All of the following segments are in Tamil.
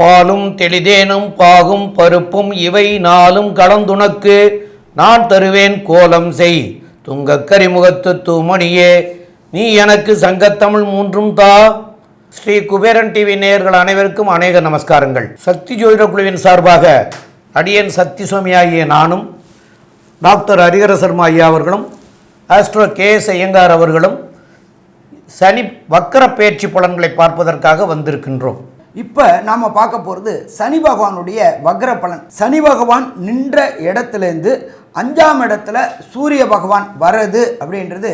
பாலும் தெளிதேனும் பாகும் பருப்பும் இவை நாளும் கலந்துனக்கு நான் தருவேன் கோலம் செய். துங்க கரிமுகத்து தூமணியே. நீ எனக்கு சங்கத்தமிழ் மூன்றும் தா. ஸ்ரீ குபேரன் டிவி நேயர்கள் அனைவருக்கும் அநேக நமஸ்காரங்கள். சக்தி ஜோதிட குழுவின் சார்பாக அடியன் சக்தி சுவாமி ஆகிய நானும் டாக்டர் ஹரிஹர சர்மா ஐயா அவர்களும் ஆஸ்ட்ரோ கே எஸ் ஐயங்கார் அவர்களும் சனி வக்கர பயிற்சி பலன்களை பார்ப்பதற்காக வந்திருக்கின்றோம். இப்போ நாம் பார்க்க போகிறது சனி பகவானுடைய வக்ர பலன். சனி பகவான் நின்ற இடத்துலேருந்து அஞ்சாம் இடத்துல சூரிய பகவான் வர்றது அப்படின்றது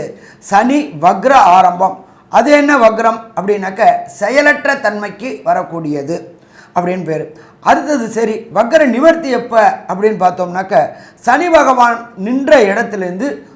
சனி வக்ர ஆரம்பம். அது என்ன வக்ரம் அப்படின்னாக்க செயலற்ற தன்மைக்கு வரக்கூடியது அப்படின்னு பேர். அடுத்தது சரி வக்ர நிவர்த்தி எப்போ அப்படின்னு பார்த்தோம்னாக்க சனி பகவான் நின்ற இடத்துலேருந்து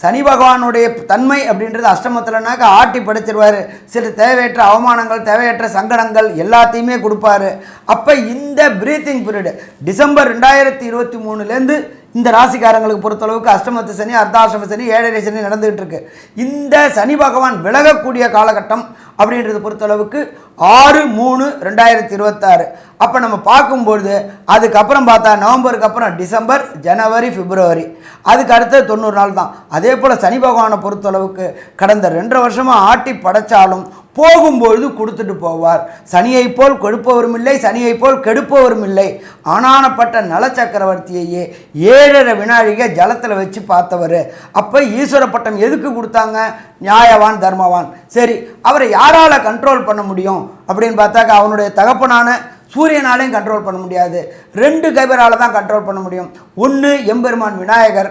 சனி பகவானுடைய தன்மை அப்படின்றது அஷ்டமத்தில்னாக்க ஆட்டி படைச்சிருவார். சில தேவையற்ற அவமானங்கள் தேவையற்ற சங்கடங்கள் எல்லாத்தையுமே கொடுப்பாரு. அப்போ இந்த பிரீத்திங் பீரியடு டிசம்பர் ரெண்டாயிரத்தி இருபத்தி மூணுலேருந்து இந்த ராசிக்காரங்களுக்கு பொறுத்தளவுக்கு அஷ்டமத்து சனி அர்த்தாஷ்டம சனி ஏழரை சனி நடந்துகிட்டு இருக்கு. இந்த சனி பகவான் விலகக்கூடிய காலகட்டம் அப்படின்றத பொறுத்தளவுக்கு ஆறு மூணு ரெண்டாயிரத்தி இருபத்தாறு. அப்போ நம்ம பார்க்கும்பொழுது அதுக்கப்புறம் பார்த்தா நவம்பருக்கு அப்புறம் டிசம்பர் ஜனவரி பிப்ரவரி. அதுக்கு அடுத்தது தொண்ணூறு நாள் தான். அதே போல் சனி பகவானை பொறுத்தளவுக்கு கடந்த ரெண்டரை வருஷமாக ஆட்டி படைச்சாலும் போகும்பொழுது கொடுத்துட்டு போவார். சனியை போல் கொடுப்பவரும் இல்லை சனியை போல் கெடுப்பவரும் இல்லை. ஆனானப்பட்ட நல சக்கரவர்த்தியையே ஏழரை வினாழிக ஜலத்தில் வச்சு பார்த்தவர். அப்போ ஈஸ்வர பட்டம் எதுக்கு கொடுத்தாங்க? நியாயவான் தர்மவான். சரி அவரை யாரால் கண்ட்ரோல் பண்ண முடியும்? அப்படின்னு பார்த்தாக்கா அவனுடைய தகப்பனான சூரியனாலையும் கண்ட்ரோல் பண்ண முடியாது. ரெண்டு கைபரால் தான் கண்ட்ரோல் பண்ண முடியும். ஒன்று எம்பெருமான் விநாயகர்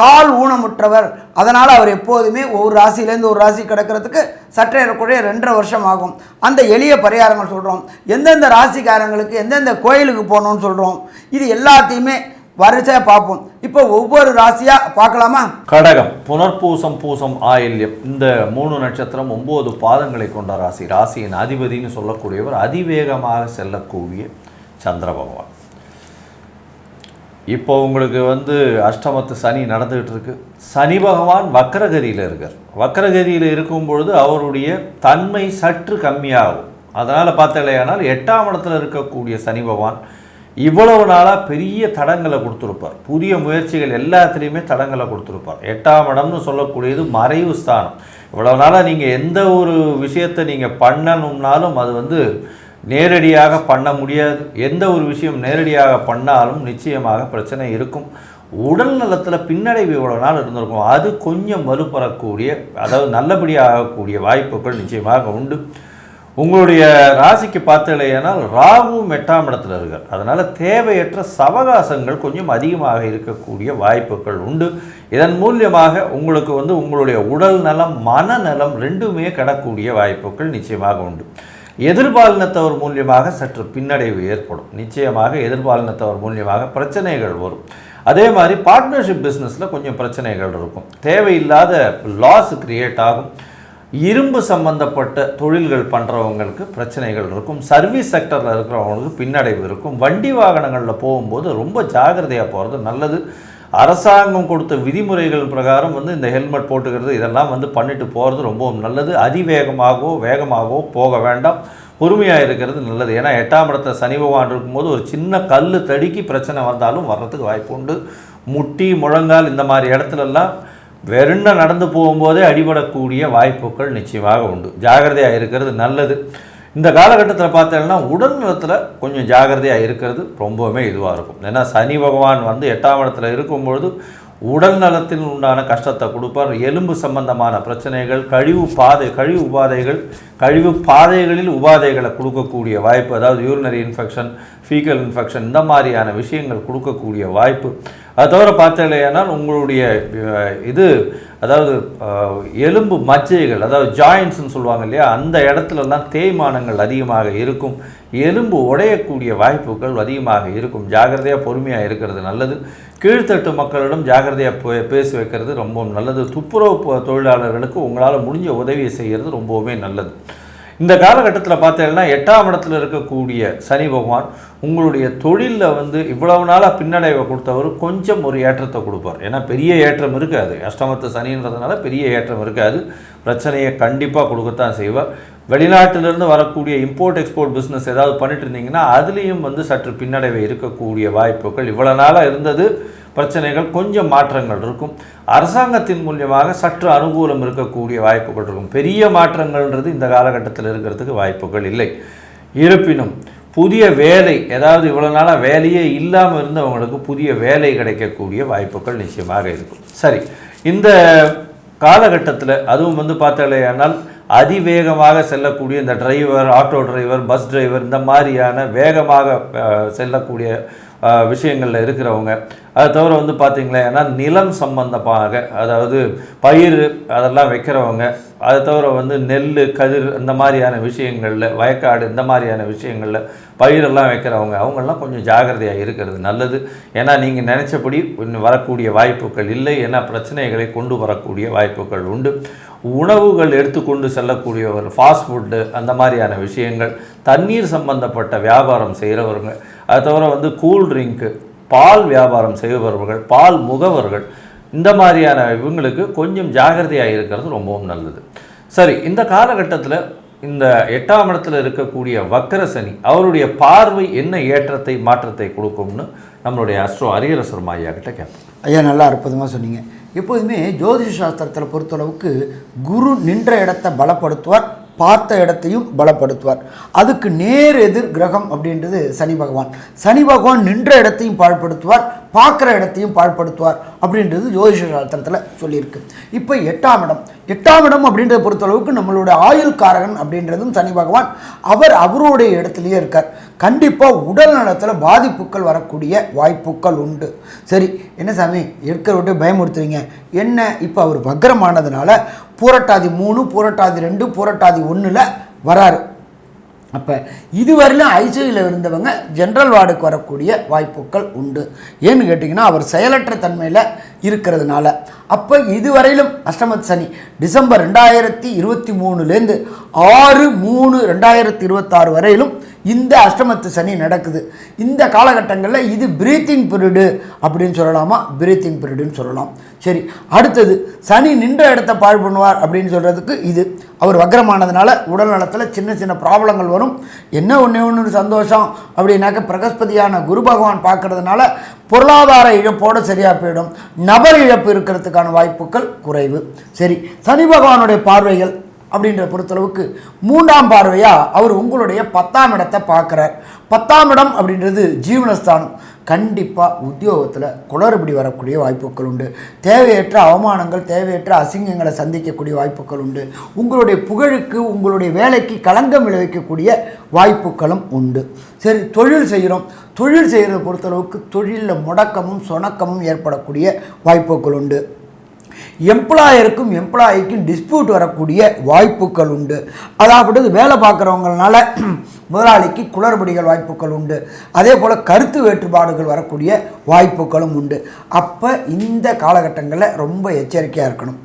கால் ஊனமுற்றவர். அதனால் அவர் எப்போதுமே ஒவ்வொரு ராசியிலேருந்து ஒரு ராசி கிடக்கிறதுக்கு சற்றேறக்குறைய ரெண்டரை வருஷம் ஆகும். அந்த எளிய பரிகாரங்கள் சொல்கிறோம் எந்தெந்த ராசிக்காரங்களுக்கு எந்தெந்த கோயிலுக்கு போகணும்னு சொல்கிறோம் இது எல்லாத்தையுமே வரிசையாக பார்ப்போம். இப்போ ஒவ்வொரு ராசியாக பார்க்கலாமா? கடகம். புனர்பூசம் பூசம் ஆயில்யம். இந்த மூணு நட்சத்திரம் ஒம்பது பாதங்களை கொண்ட ராசி. ராசியின் அதிபதின்னு சொல்லக்கூடியவர் அதிவேகமாக செல்லக்கூடிய சந்திர பகவான். இப்போ உங்களுக்கு வந்து அஷ்டமத்து சனி நடந்துக்கிட்டு இருக்கு. சனி பகவான் வக்கரகதியில் இருக்கார். வக்கரகதியில் இருக்கும் பொழுது அவருடைய தன்மை சற்று கம்மியாகும். அதனால் பார்த்தலையானால் எட்டாம் இடத்துல இருக்கக்கூடிய சனி பகவான் இவ்வளவு நாளாக பெரிய தடங்களை கொடுத்துருப்பார். புதிய முயற்சிகள் எல்லாத்துலேயுமே தடங்களை கொடுத்துருப்பார். எட்டாம் இடம்னு சொல்லக்கூடியது மறைவு ஸ்தானம். இவ்வளவு நாளாக நீங்கள் எந்த ஒரு விஷயத்தை நீங்கள் பண்ணணும்னாலும் அது வந்து நேரடியாக பண்ண முடியாது. எந்த ஒரு விஷயம் நேரடியாக பண்ணாலும் நிச்சயமாக பிரச்சனை இருக்கும். உடல் நலத்தில் பின்னடைவு இவ்வளோ நாள் இருந்திருக்கும்? அது கொஞ்சம் வலுப்பெறக்கூடிய அதாவது நல்லபடியாகக்கூடிய வாய்ப்புகள் நிச்சயமாக உண்டு. உங்களுடைய ராசிக்கு பார்த்தலையானால் ராகு எட்டாம் இடத்துல இருக்கார். அதனால் தேவையற்ற சவகாசங்கள் கொஞ்சம் அதிகமாக இருக்கக்கூடிய வாய்ப்புகள் உண்டு. இதன் மூலியமாக உங்களுக்கு வந்து உங்களுடைய உடல் நலம் மனநலம் ரெண்டுமே கிடக்கூடிய வாய்ப்புகள் நிச்சயமாக உண்டு. எதிர்பாலினத்தவர் மூலியமாக சற்று பின்னடைவு ஏற்படும். நிச்சயமாக எதிர்பாலினத்தவர் மூலியமாக பிரச்சனைகள் வரும். அதே மாதிரி பார்ட்னர்ஷிப் பிஸ்னஸில் கொஞ்சம் பிரச்சனைகள் இருக்கும். தேவையில்லாத லாஸ் கிரியேட் ஆகும். இரும்பு சம்பந்தப்பட்ட தொழில்கள் பண்ணுறவங்களுக்கு பிரச்சனைகள் இருக்கும். சர்வீஸ் செக்டரில் இருக்கிறவங்களுக்கு பின்னடைவு இருக்கும். வண்டி வாகனங்களில் போகும்போது ரொம்ப ஜாகிரதையாக போகிறது நல்லது. அரசாங்கம் கொடுத்த விதிமுறைகள் பிரகாரம் வந்து இந்த ஹெல்மெட் போட்டுக்கிறது இதெல்லாம் வந்து பண்ணிட்டு போகிறது ரொம்பவும் நல்லது. அதிவேகமாகவோ வேகமாகவோ போக வேண்டாம். பொறுமையாக இருக்கிறது நல்லது. ஏன்னா எட்டாம் இடத்துல சனி பகவான் இருக்கும்போது ஒரு சின்ன கல் தடுக்கி பிரச்சனை வந்தாலும் வர்றதுக்கு வாய்ப்பு உண்டு. முட்டி முழங்கால் இந்த மாதிரி இடத்துலலாம் வெறுண்ண நடந்து போகும்போதே அடிபடக்கூடிய வாய்ப்புகள் நிச்சயமாக உண்டு. ஜாகிரதையாக இருக்கிறது நல்லது. இந்த காலகட்டத்தில் பார்த்தீங்கன்னா உடல் நலத்தில் கொஞ்சம் ஜாகிரதையாக இருக்கிறது ரொம்பவுமே இதுவாக இருக்கும். ஏன்னா சனி பகவான் வந்து எட்டாம் இடத்துல இருக்கும்பொழுது உடல் நலத்தில் உண்டான கஷ்டத்தை கொடுப்பார். எலும்பு சம்பந்தமான பிரச்சனைகள் கழிவு பாதை கழிவு உபாதைகள் கழிவு பாதைகளில் உபாதைகளை கொடுக்கக்கூடிய வாய்ப்பு அதாவது யூரினரி இன்ஃபெக்ஷன் ஃபீக்கல் இன்ஃபெக்ஷன் இந்த மாதிரியான விஷயங்கள் கொடுக்கக்கூடிய வாய்ப்பு. அது தவிர பார்த்தீங்கன்னா உங்களுடைய இது அதாவது எலும்பு மஜ்ஜைகள் அதாவது ஜாயின்ஸ்னு சொல்லுவாங்க இல்லையா அந்த இடத்துலலாம் தேய்மானங்கள் அதிகமாக இருக்கும். எலும்பு உடையக்கூடிய வாய்ப்புகள் அதிகமாக இருக்கும். ஜாகிரதையாக பொறுமையாக இருக்கிறது நல்லது. கீழ்த்தட்டு மக்களிடம் ஜாகிரதையாக பே- பேசி வைக்கிறது ரொம்பவும் நல்லது. துப்புரவு தொழிலாளர்களுக்கு உங்களால் முடிஞ்ச உதவியை செய்கிறது ரொம்பவுமே நல்லது. இந்த காலகட்டத்தில் பார்த்தீங்கன்னா எட்டாம் இடத்துல இருக்கக்கூடிய சனி பகவான் உங்களுடைய தொழிலில் வந்து இவ்வளவு நாளாக பின்னடைவை கொடுத்தவர் கொஞ்சம் ஒரு ஏற்றத்தை கொடுப்பார். ஏன்னா பெரிய ஏற்றம் இருக்காது. அஷ்டமத்து சனின்றதுனால பெரிய ஏற்றம் இருக்காது. பிரச்சனையை கண்டிப்பாக கொடுக்கத்தான் செய்வார் வெளிநாட்டிலிருந்து வரக்கூடிய இம்போர்ட் எக்ஸ்போர்ட் பிஸ்னஸ் ஏதாவது பண்ணிட்டு இருந்தீங்கன்னா அதுலேயும் வந்து சற்று பின்னடைவை இருக்கக்கூடிய வாய்ப்புகள் இவ்வளோ நாளாக இருந்தது. பிரச்சனைகள் கொஞ்சம் மாற்றங்கள் இருக்கும். அரசாங்கத்தின் மூலியமாக சற்று அனுகூலம் இருக்கக்கூடிய வாய்ப்புகள் இருக்கும். பெரிய மாற்றங்கள்ன்றது இந்த காலகட்டத்தில் இருக்கிறதுக்கு வாய்ப்புகள் இல்லை. இருப்பினும் புதிய வேலை ஏதாவது இவ்வளோ நாளாக வேலையே இல்லாமல் இருந்தவங்களுக்கு புதிய வேலை கிடைக்கக்கூடிய வாய்ப்புகள் நிச்சயமாக இருக்கும். சரி இந்த காலகட்டத்தில் அதுவும் வந்து பார்த்தாலேயானால் அதிவேகமாக செல்லக்கூடிய இந்த driver auto driver bus driver இந்த மாதிரியான வேகமாக செல்லக்கூடிய விஷயங்களில் இருக்கிறவங்க. அது தவிர வந்து பார்த்தீங்களா நிலம் சம்பந்தமாக அதாவது பயிர் அதெல்லாம் வைக்கிறவங்க அது தவிர வந்து நெல் கதிர் இந்த மாதிரியான விஷயங்களில் வயக்காடு இந்த மாதிரியான விஷயங்களில் பயிரெல்லாம் வைக்கிறவங்க அவங்கெல்லாம் கொஞ்சம் ஜாகிரதையாக இருக்கிறது நல்லது. ஏன்னா நீங்கள் நினச்சபடி வரக்கூடிய வாய்ப்புகள் இல்லை ஏன்னா பிரச்சனைகளை கொண்டு வரக்கூடிய வாய்ப்புகள் உண்டு. உணவுகள் எடுத்துக்கொண்டு செல்லக்கூடிய ஒரு ஃபாஸ்ட் ஃபுட்டு அந்த மாதிரியான விஷயங்கள் தண்ணீர் சம்பந்தப்பட்ட வியாபாரம் செய்கிறவருங்க அது தவிர வந்து கூல் ட்ரிங்க்கு பால் வியாபாரம் செய்பவர்கள் பால் முகவர்கள் இந்த மாதிரியான இவங்களுக்கு கொஞ்சம் ஜாகிரதையாக இருக்கிறது ரொம்பவும் நல்லது. சரி இந்த காலகட்டத்தில் இந்த எட்டாம் இடத்துல இருக்கக்கூடிய வக்கர சனி அவருடைய பார்வை என்ன ஏற்றத்தை மாற்றத்தை கொடுக்கும்னு நம்மளுடைய அஸ்ட்ரோ அரியரசர் ஐயா கிட்ட கேட்போம். ஐயா நல்லா அற்புதமாக சொன்னீங்க. எப்போதுமே ஜோதிஷ சாஸ்திரத்தில் பொறுத்தளவுக்கு குரு நின்ற இடத்தை பலப்படுத்துவார் பார்த்த இடத்தையும் பலப்படுத்துவார். அதுக்கு நேர் எதிர் கிரகம் அப்படின்றது சனி பகவான். சனி பகவான் நின்ற இடத்தையும் பாழ்படுத்துவார் பார்க்குற இடத்தையும் பாழ்படுத்துவார் அப்படின்றது ஜோதிஷ சாஸ்திரத்தில் சொல்லியிருக்கு. இப்போ எட்டாம் இடம். எட்டாம் இடம் அப்படின்றத பொறுத்தளவுக்கு நம்மளோட ஆயுள் காரகன் அப்படின்றதும் சனி பகவான். அவர் அவருடைய இடத்துலையே இருக்கார். கண்டிப்பாக உடல் நலத்தில் பாதிப்புகள் வரக்கூடிய வாய்ப்புகள் உண்டு. சரி என்ன சாமி இருக்கிற விட்டு பயமுறுத்துறீங்க. என்ன? இப்போ அவர் வக்ரமானதுனால பூரட்டாதி மூணு பூரட்டாதி ரெண்டு பூரட்டாதி ஒன்றில் வராரு. அப்போ இதுவரையிலும் ஐசியூவில் இருந்தவங்க ஜென்ரல் வார்டுக்கு வரக்கூடிய வாய்ப்புகள் உண்டு. ஏன்னு கேட்டிங்கன்னா அவர் செயலற்ற தன்மையில் இருக்கிறதுனால. அப்போ இதுவரையிலும் அஷ்டமத் சனி டிசம்பர் ரெண்டாயிரத்தி இருபத்தி மூணுலேருந்து ஆறு மூணு ரெண்டாயிரத்தி இருபத்தாறு வரையிலும் இந்த அஷ்டமத்து சனி நடக்குது. இந்த காலகட்டங்களில் இது பிரீத்திங் பீரியடு அப்படின்னு சொல்லலாமா? பிரீத்திங் பீரியடுன்னு சொல்லலாம். சரி அடுத்தது சனி நின்ற இடத்த பாழ் பண்ணுவார் அப்படின்னு சொல்கிறதுக்கு இது. அவர் வக்ரமானதுனால உடல் நலத்தில் சின்ன சின்ன ப்ராப்ளங்கள் வரும். என்ன ஒன்று ஒன்று சந்தோஷம் அப்படின்னாக்க பிரகஸ்பதியான குரு பகவான் பார்க்கறதுனால பொருளாதார இழப்போடு சரியாக போயிடும். நபர் இழப்பு இருக்கிறதுக்கான வாய்ப்புகள் குறைவு. சரி சனி பகவானுடைய பார்வைகள் அப்படின்ற பொறுத்தளவுக்கு மூன்றாம் பார்வையாக அவர் உங்களுடைய பத்தாம் இடத்தை பார்க்குறார். பத்தாம் இடம் அப்படின்றது ஜீவனஸ்தானம். கண்டிப்பாக உத்தியோகத்தில் குளறுபடி வரக்கூடிய வாய்ப்புகள் உண்டு. தேவையற்ற அவமானங்கள் தேவையற்ற அசிங்கங்களை சந்திக்கக்கூடிய வாய்ப்புகள் உண்டு. உங்களுடைய புகழுக்கு உங்களுடைய வேலைக்கு களங்கம் விளைவிக்கக்கூடிய வாய்ப்புகளும் உண்டு. சரி தொழில் செய்கிறோம். தொழில் செய்கிறத பொறுத்தளவுக்கு தொழிலில் முடக்கமும் சொணக்கமும் ஏற்படக்கூடிய வாய்ப்புகள் உண்டு. எம்ப்ளாயருக்கும் எம்ப்ளாயிக்கும் டிஸ்பியூட் வரக்கூடிய வாய்ப்புகள் உண்டு. அதாவது வேலை பார்க்குறவங்களால முதலாளிக்கு குளறுபடிகள் வாய்ப்புகள் உண்டு. அதே போல் கருத்து வேற்றுப்பாடுகள் வரக்கூடிய வாய்ப்புகளும் உண்டு. அப்போ இந்த காலகட்டங்களில் ரொம்ப எச்சரிக்கையாக இருக்கணும்.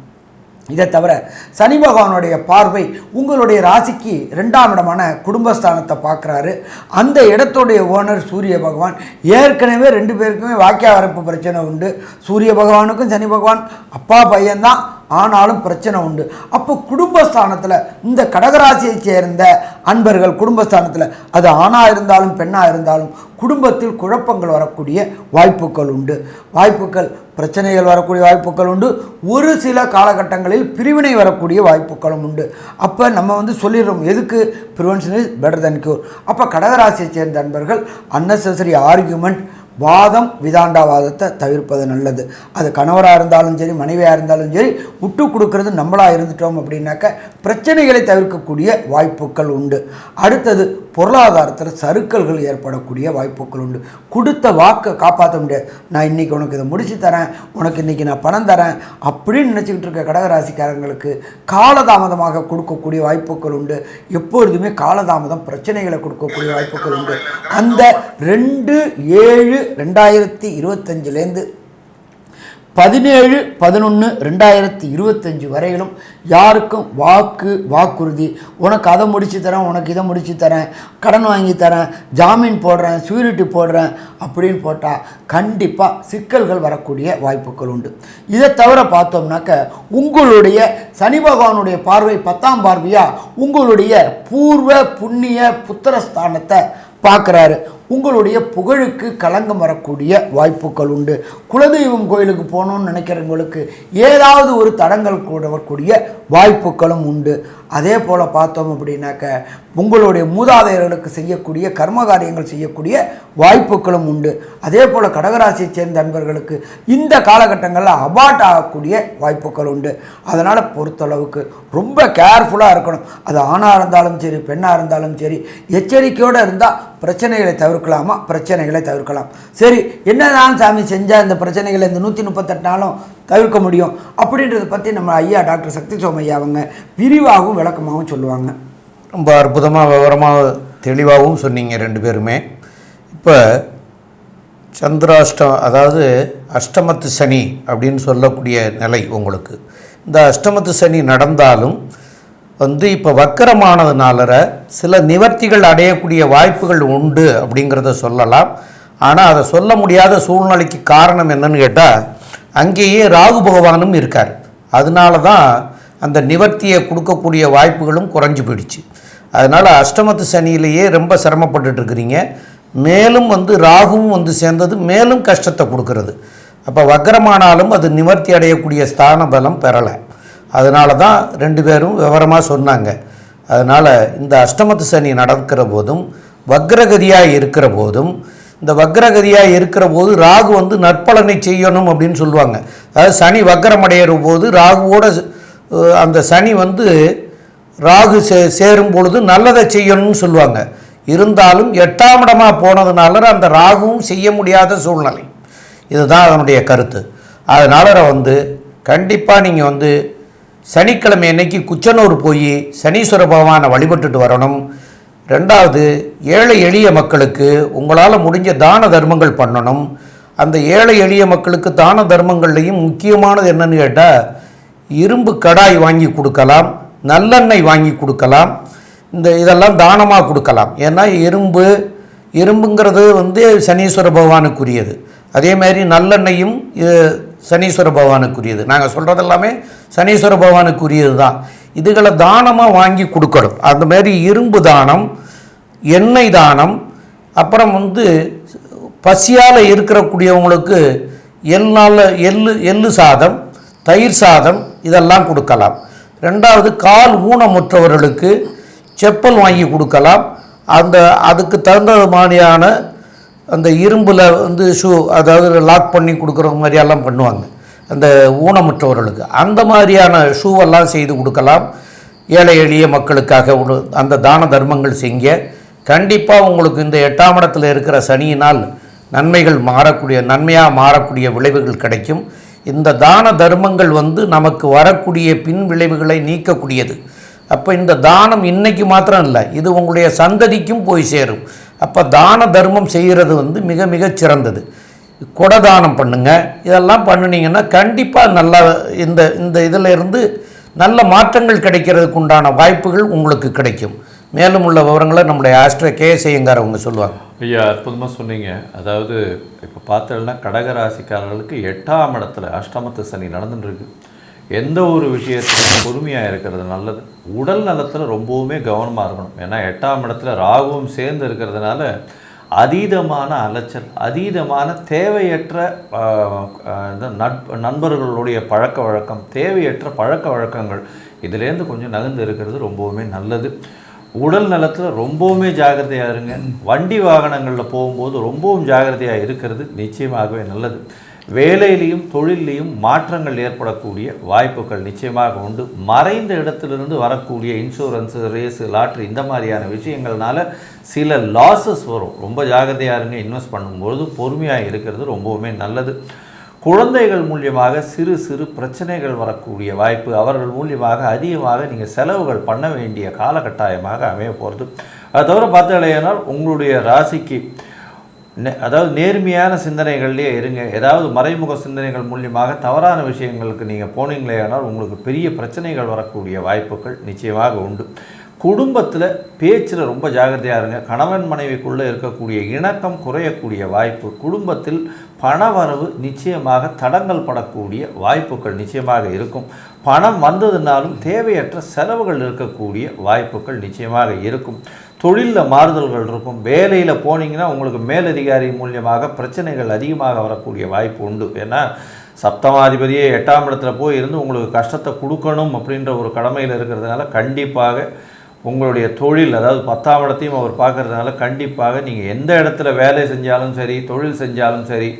இதை தவிர சனி பகவானுடைய பார்வை உங்களுடைய ராசிக்கு ரெண்டாம் இடமான குடும்பஸ்தானத்தை பார்க்குறாரு. அந்த இடத்துடைய ஓனர் சூரிய பகவான். ஏற்கனவே ரெண்டு பேருக்குமே வாக்கிய வரப்பு பிரச்சனை உண்டு. சூரிய பகவானுக்கும் சனி பகவான். அப்பா பையன்தான். ஆனாலும் பிரச்சனை உண்டு. அப்போ குடும்பஸ்தானத்தில் இந்த கடகராசியை சேர்ந்த அன்பர்கள் குடும்பஸ்தானத்தில் அது ஆணாக இருந்தாலும் பெண்ணாக இருந்தாலும் குடும்பத்தில் குழப்பங்கள் வரக்கூடிய வாய்ப்புகள் உண்டு. வாய்ப்புகள் பிரச்சனைகள் வரக்கூடிய வாய்ப்புகள் உண்டு. ஒரு சில காலகட்டங்களில் பிரிவினை வரக்கூடிய வாய்ப்புகளும் உண்டு. அப்போ நம்ம வந்து சொல்லிடுறோம் எதுக்கு? Prevention is better than cure அப்போ கடகராசியை சேர்ந்த அன்பர்கள் அன்னெசரி ஆர்கியூமெண்ட் வாதம் விதாண்டாவாதத்தை தவிர்ப்பது நல்லது. அது கணவராக இருந்தாலும் சரி மனைவியாக இருந்தாலும் சரி விட்டு கொடுக்கறது நம்மளாக இருந்துட்டோம் அப்படின்னாக்க பிரச்சனைகளை தவிர்க்கக்கூடிய வாய்ப்புகள் உண்டு. அடுத்தது பொருளாதாரத்தில் சறுக்கல்கள் ஏற்படக்கூடிய வாய்ப்புகள் உண்டு. கொடுத்த வாக்கை காப்பாற்ற முடியாது. நான் இன்றைக்கி உனக்கு இதை முடிச்சு தரேன் உனக்கு இன்றைக்கி நான் பணம் தரேன் அப்படின்னு நினச்சிக்கிட்டு இருக்க கடகராசிக்காரங்களுக்கு காலதாமதமாக கொடுக்கக்கூடிய வாய்ப்புகள் உண்டு. எப்பொழுதுமே காலதாமதம் பிரச்சனைகளை கொடுக்கக்கூடிய வாய்ப்புகள் உண்டு. அந்த ரெண்டு ஏழு ரெண்டாயிரத்தி இருபத்தஞ்சிலேருந்து பதினேழு பதினொன்று ரெண்டாயிரத்தி இருபத்தஞ்சி வரையிலும் யாருக்கும் வாக்கு வாக்குறுதி உனக்கு அதை முடிச்சு தரேன் உனக்கு இதை முடிச்சு தரேன் கடன் வாங்கி தரேன் ஜாமீன் போடுறேன் சூரிட்டி போடுறேன் அப்படின்னு போட்டால் கண்டிப்பாக சிக்கல்கள் வரக்கூடிய வாய்ப்புகள் உண்டு. இதை தவிர பார்த்தோம்னாக்க உங்களுடைய சனி பகவானுடைய பார்வை பத்தாம் பார்வையாக உங்களுடைய பூர்வ புண்ணிய புத்திரஸ்தானத்தை பார்க்குறாரு. உங்களுடைய புகழுக்கு களங்கம் வரக்கூடிய வாய்ப்புகள் உண்டு. குலதெய்வம் கோயிலுக்கு போகணும்னு நினைக்கிறவங்களுக்கு ஏதாவது ஒரு தடங்கள் கூட வரக்கூடிய வாய்ப்புகளும் உண்டு. அதே போல் பார்த்தோம் அப்படின்னாக்க உங்களுடைய மூதாதையர்களுக்கு செய்யக்கூடிய கர்ம காரியங்கள் செய்யக்கூடிய வாய்ப்புகளும் உண்டு. அதே போல் கடகராசியை சேர்ந்த அன்பர்களுக்கு இந்த காலகட்டங்களில் அபார்ட் ஆகக்கூடிய வாய்ப்புகள் உண்டு. அதனால் பொறுத்தளவுக்கு ரொம்ப கேர்ஃபுல்லாக இருக்கணும். அது ஆணாக இருந்தாலும் சரி பெண்ணாக இருந்தாலும் சரி எச்சரிக்கையோடு இருந்தால் பிரச்சனைகளை தவிர்க்கலாமா? பிரச்சனைகளை தவிர்க்கலாம். சரி என்னதான் சாமி செஞ்சால் இந்த பிரச்சனைகளை இந்த நூற்றி முப்பத்தெட்டு நாளும் தவிர்க்க முடியும்? அப்படின்றத பற்றி நம்ம ஐயா டாக்டர் சக்தி சோமையா அவங்க விரிவாகவும் விளக்கமாகவும் சொல்லுவாங்க. ரொம்ப அற்புதமாக விவரமாக தெளிவாகவும் சொன்னீங்க ரெண்டு பேருமே. இப்போ சந்திராஷ்டம் அதாவது அஷ்டமத்து சனி அப்படின்னு சொல்லக்கூடிய நிலை உங்களுக்கு. இந்த அஷ்டமத்து சனி நடந்தாலும் வந்து இப்போ வக்கரமானதுனால சில நிவர்த்திகள் அடையக்கூடிய வாய்ப்புகள் உண்டு அப்படிங்கிறத சொல்லலாம். ஆனால் அதை சொல்ல முடியாத சூழ்நிலைக்கு காரணம் என்னன்னு கேட்டால் அங்கேயே ராகு பகவானும் இருக்கார். அதனால தான் அந்த நிவர்த்தியை கொடுக்கக்கூடிய வாய்ப்புகளும் குறைஞ்சு போயிடுச்சு. அதனால் அஷ்டமத்து சனியிலேயே ரொம்ப சிரமப்பட்டுட்டுருக்குறீங்க மேலும் வந்து ராகுவும் வந்து சேர்ந்தது மேலும் கஷ்டத்தை கொடுக்கறது. அப்போ வக்கரமானாலும் அது நிவர்த்தி அடையக்கூடிய ஸ்தான பலம் பெறலை. அதனால தான் ரெண்டு பேரும் விவரமாக சொன்னாங்க. அதனால் இந்த அஷ்டமத்து சனி நடக்கிற போதும் வக்ரகதியாக இருக்கிற போதும் இந்த வக்ரகதியாக இருக்கிற போது ராகு வந்து நற்பலனை செய்யணும் அப்படின்னு சொல்லுவாங்க. அதாவது சனி வக்ரமடைகிற போது ராகுவோட அந்த சனி வந்து ராகு சே சேரும் பொழுது நல்லதை செய்யணும்னு சொல்லுவாங்க. இருந்தாலும் எட்டாம் இடமாக போனதுனால அந்த ராகுவும் செய்ய முடியாத சூழ்நிலை. இதுதான் அதனுடைய கருத்து. அதனால் வந்து கண்டிப்பாக நீங்கள் வந்து சனிக்கிழமை அன்னைக்கு குச்சனூர் போய் சனீஸ்வர பகவானை வழிபட்டுட்டு வரணும். ரெண்டாவது ஏழை எளிய மக்களுக்கு உங்களால் முடிஞ்ச தான தர்மங்கள் பண்ணணும். அந்த ஏழை எளிய மக்களுக்கு தான தர்மங்கள்லையும் முக்கியமானது என்னன்னு கேட்டால் இரும்பு கடாய் வாங்கி கொடுக்கலாம் நல்லெண்ணெய் வாங்கி கொடுக்கலாம் இந்த இதெல்லாம் தானமாக கொடுக்கலாம். ஏன்னா இரும்பு இரும்புங்கிறது வந்து சனீஸ்வர பகவானுக்குரியது. அதே மாதிரி நல்லெண்ணெயும் சனீஸ்வர பகவானுக்குரியது. நாங்கள் சொல்கிறது எல்லாமே சனீஸ்வர பகவானுக்குரியது தான். இதுகளை தானமாக வாங்கி கொடுக்கணும். அந்த மாதிரி இரும்பு தானம் எண்ணெய் தானம் அப்புறம் வந்து பசியால் இருக்கிறக்கூடியவங்களுக்கு எள்ளால் எள்ளு எள்ளு சாதம் தயிர் சாதம் இதெல்லாம் கொடுக்கலாம். ரெண்டாவது கால் ஊனமுற்றவர்களுக்கு செப்பல் வாங்கி கொடுக்கலாம். அந்த அதுக்கு தகுந்த மாதிரியான அந்த இரும்பில் வந்து ஷூ அதாவது லாக் பண்ணி கொடுக்குற மாதிரியெல்லாம் பண்ணுவாங்க. அந்த ஊனமுற்றவர்களுக்கு. அந்த மாதிரியான ஷூவெல்லாம் செய்து கொடுக்கலாம். ஏழை எளிய மக்களுக்காக அந்த தான தர்மங்கள் செய்ய. கண்டிப்பாக உங்களுக்கு இந்த எட்டாம் இடத்துல இருக்கிற சனியினால் நன்மைகள் மாறக்கூடிய நன்மையாக மாறக்கூடிய விளைவுகள் கிடைக்கும். இந்த தான தர்மங்கள் வந்து நமக்கு வரக்கூடிய பின் விளைவுகளை நீக்கக்கூடியது. அப்போ இந்த தானம் இன்றைக்கு மாத்திரம் இல்லை இது உங்களுடைய சந்ததிக்கும் போய் சேரும். அப்போ தான தர்மம் செய்கிறது வந்து மிக மிக சிறந்தது. கொடதானம் பண்ணுங்கள் இதெல்லாம் பண்ணினீங்கன்னா கண்டிப்பாக நல்லா இந்த இந்த இதில் இருந்து நல்ல மாற்றங்கள் கிடைக்கிறதுக்கு உண்டான வாய்ப்புகள் உங்களுக்கு கிடைக்கும். மேலும் உள்ள விவரங்களை நம்முடைய ஆஸ்ட்ரோ கே அவங்க சொல்லுவாங்க. ஐயா அற்புதமாக சொன்னீங்க. அதாவது இப்போ பார்த்தோன்னா கடகராசிக்காரர்களுக்கு எட்டாம் இடத்துல அஷ்டமத்து சனி நடந்துட்டுருக்கு எந்த ஒரு விஷயத்தையும் பொறுமையாக இருக்கிறது நல்லது. உடல் நலத்தில் ரொம்பவுமே கவனமாக இருக்கணும். ஏன்னா எட்டாம் இடத்துல ராகுவும் சேர்ந்து இருக்கிறதுனால அதீதமான அலைச்சல் அதீதமான தேவையற்ற இந்த நண்பர்களுடைய பழக்க வழக்கம் தேவையற்ற பழக்க வழக்கங்கள் இதுலேருந்து கொஞ்சம் நகர்ந்து இருக்கிறது ரொம்பவுமே நல்லது. உடல் நலத்தில் ரொம்பவுமே ஜாகிரதையாக இருங்க. வண்டி வாகனங்களில் போகும்போது ரொம்பவும் ஜாகிரதையாக இருக்கிறது நிச்சயமாகவே நல்லது. வேலையிலையும் தொழிலையும் மாற்றங்கள் ஏற்படக்கூடிய வாய்ப்புகள் நிச்சயமாக உண்டு. மறைந்த இடத்திலிருந்து வரக்கூடிய இன்சூரன்ஸு ரேஸு லாட்ரி இந்த மாதிரியான விஷயங்கள்னால சில லாஸஸ் வரும். ரொம்ப ஜாகிரதையாக இருங்க. இன்வெஸ்ட் பண்ணும்பொழுது பொறுமையாக இருக்கிறது ரொம்பவுமே நல்லது. குழந்தைகள் மூலியமாக சிறு சிறு பிரச்சனைகள் வரக்கூடிய வாய்ப்பு அவர்கள் மூலியமாக அதிகமாக நீங்கள் செலவுகள் பண்ண வேண்டிய காலகட்டாயமாக அமைய போகிறது அது தவிர பார்த்தாலேனால் உங்களுடைய ராசிக்கு அதாவது நேர்மையான சிந்தனைகள்லேயே இருங்க. ஏதாவது மறைமுக சிந்தனைகள் மூலியமாக தவறான விஷயங்களுக்கு நீங்கள் போனீங்களேயானால் உங்களுக்கு பெரிய பிரச்சனைகள் வரக்கூடிய வாய்ப்புகள் நிச்சயமாக உண்டு. குடும்பத்தில் பேச்சில் ரொம்ப ஜாகிரதையாக இருங்க. கணவன் மனைவிக்குள்ளே இருக்கக்கூடிய இணக்கம் குறையக்கூடிய வாய்ப்பு குடும்பத்தில் பணவரவு நிச்சயமாக தடங்கல் படக்கூடிய வாய்ப்புகள் நிச்சயமாக இருக்கும். பணம் வந்ததுனாலும் தேவையற்ற செலவுகள் இருக்கக்கூடிய வாய்ப்புகள் நிச்சயமாக இருக்கும். தொழிலில் மாறுதல்கள் இருக்கும். வேலையில் போனீங்கன்னா உங்களுக்கு மேலதிகாரி மூலியமாக பிரச்சனைகள் அதிகமாக வரக்கூடிய வாய்ப்பு உண்டு. ஏன்னா சப்தமாதிபதியே எட்டாம் இடத்துல போய் இருந்து உங்களுக்கு கஷ்டத்தை கொடுக்கணும் அப்படின்ற ஒரு கடமையில் இருக்கிறதுனால கண்டிப்பாக உங்களுடைய தொழில் அதாவது பத்தாம் இடத்தையும் அவர் பார்க்கறதுனால கண்டிப்பாக நீங்கள் எந்த இடத்துல வேலை செஞ்சாலும் சரி தொழில் செஞ்சாலும் சரி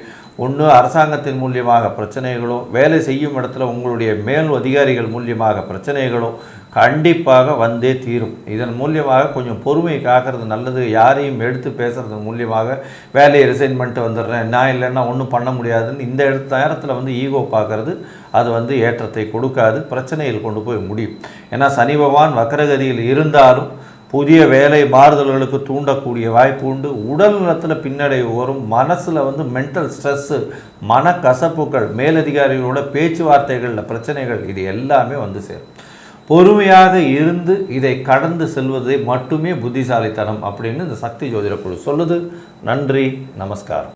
ஒன்று அரசாங்கத்தின் மூலியமாக பிரச்சனைகளும் வேலை செய்யும் இடத்துல உங்களுடைய மேல் அதிகாரிகள் மூலியமாக பிரச்சனைகளும் கண்டிப்பாக வந்தே தீரும். இதன் மூலியமாக கொஞ்சம் பொறுமை காக்கிறது நல்லது யாரையும் எடுத்து பேசுறது மூலியமாக வேலையை ரிசைன் பண்ணிட்டு வந்துடுறேன் நான் இல்லைன்னா ஒன்றும் பண்ண முடியாதுன்னு இந்த இடத்து நேரத்தில் வந்து ஈகோ பார்க்கறது அது வந்து ஏற்றத்தை கொடுக்காது பிரச்சனையில் கொண்டு போய் முடியும். ஏன்னா சனி பகவான் வக்கரகதியில் இருந்தாலும் புதிய வேலை மாறுதல்களுக்கு தூண்டக்கூடிய வாய்ப்பு உண்டு. உடல் நலத்தில் பின்னடைவு வரும். மனசில் வந்து மென்டல் ஸ்ட்ரெஸ்ஸு மனக்கசப்புகள் மேலதிகாரிகளோட பேச்சுவார்த்தைகளில் பிரச்சனைகள் இது எல்லாமே வந்து சேரும். பொறுமையாக இருந்து இதை கடந்து செல்வதே மட்டுமே புத்திசாலித்தனம் அப்படின்னு இந்த சக்தி ஜோதிட குழு சொல்லுது. நன்றி நமஸ்காரம்.